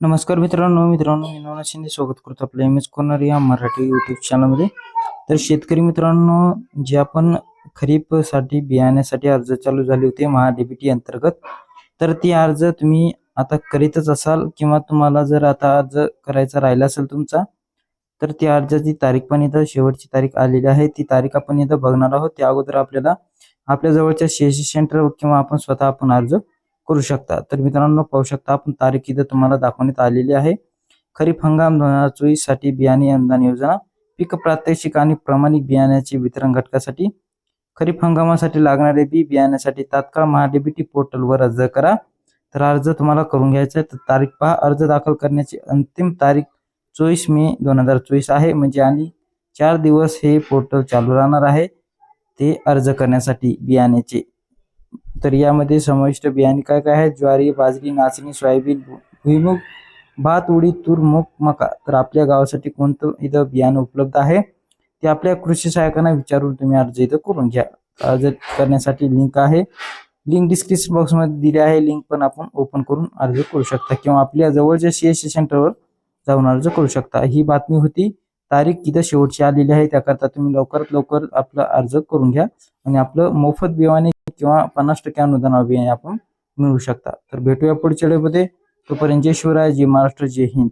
नमस्कार मित्रांनो मित्रांनो मी नवनाथ शिंदे स्वागत करतो आपल्या एम एस कॉर्नर या मराठी युट्यूब चॅनलमध्ये तर शेतकरी मित्रांनो जे आपण खरीपसाठी बियाण्यासाठी अर्ज चालू झाले होते महाडीबीटी अंतर्गत तर ती अर्ज तुम्ही आता करीतच असाल किंवा तुम्हाला जर आता अर्ज करायचा राहिला असेल तुमचा तर ती अर्जाची तारीख पण इथं शेवटची तारीख आलेली आहे. ती तारीख आपण इथं बघणार आहोत. त्या अगोदर आपल्याला आपल्या जवळच्या सीएससी सेंटर किंवा आपण स्वतः आपण अर्ज करू शकता. तर मित्रांनो पाहू शकता आपण तारीख इथं तुम्हाला दाखवण्यात आलेली आहे. खरीप हंगाम दोन हजार चोवीससाठी बियाणे अनुदान योजना पीक प्रात्यक्षिक आणि प्रमाणित बियाण्याचे वितरण घटकासाठी. खरीप हंगामासाठी लागणारे बी बियाण्यासाठी तात्काळ महाडीबीटी पोर्टलवर अर्ज करा. तर अर्ज तुम्हाला करून घ्यायचा आहे. तर तारीख पहा. अर्ज दाखल करण्याची अंतिम तारीख चोवीस मे दोन हजार चोवीस आहे. म्हणजे आणि चार दिवस हे पोर्टल चालू राहणार आहे. ते अर्ज करण्यासाठी बियाण्याचे तर यामध्ये समाविष्ट बियाणे काय काय आहेत? ज्वारी बाजरी नाचणी सोयाबीन भुईमुग भात उडीद तूर मूग मका. तर आपल्या गावासाठी कोणतं इथं बियाणं उपलब्ध आहे? ते आपल्या कृषी सहायकांना विचारून तुम्ही अर्ज इथं करून घ्या. अर्ज करण्यासाठी लिंक आहे. लिंक डिस्क्रिप्शन बॉक्समध्ये दिली आहे. लिंक पण आपण ओपन करून अर्ज करू शकता किंवा आपल्या जवळच्या सी एस सी सेंटरवर जाऊन अर्ज करू शकता. ही बातमी होती. तारीख इथं शेवटची आलेली आहे. त्याकरता तुम्ही लवकरात लवकर आपला अर्ज करून घ्या आणि आपलं मोफत बियाणे किंवा पन्नास टक्के अनुदान अभियान आपण मिळवू शकता. तर भेटूया पुढच्या वेळेमध्ये तोपर्यंत जय शिवराय जय महाराष्ट्र जय हिंद.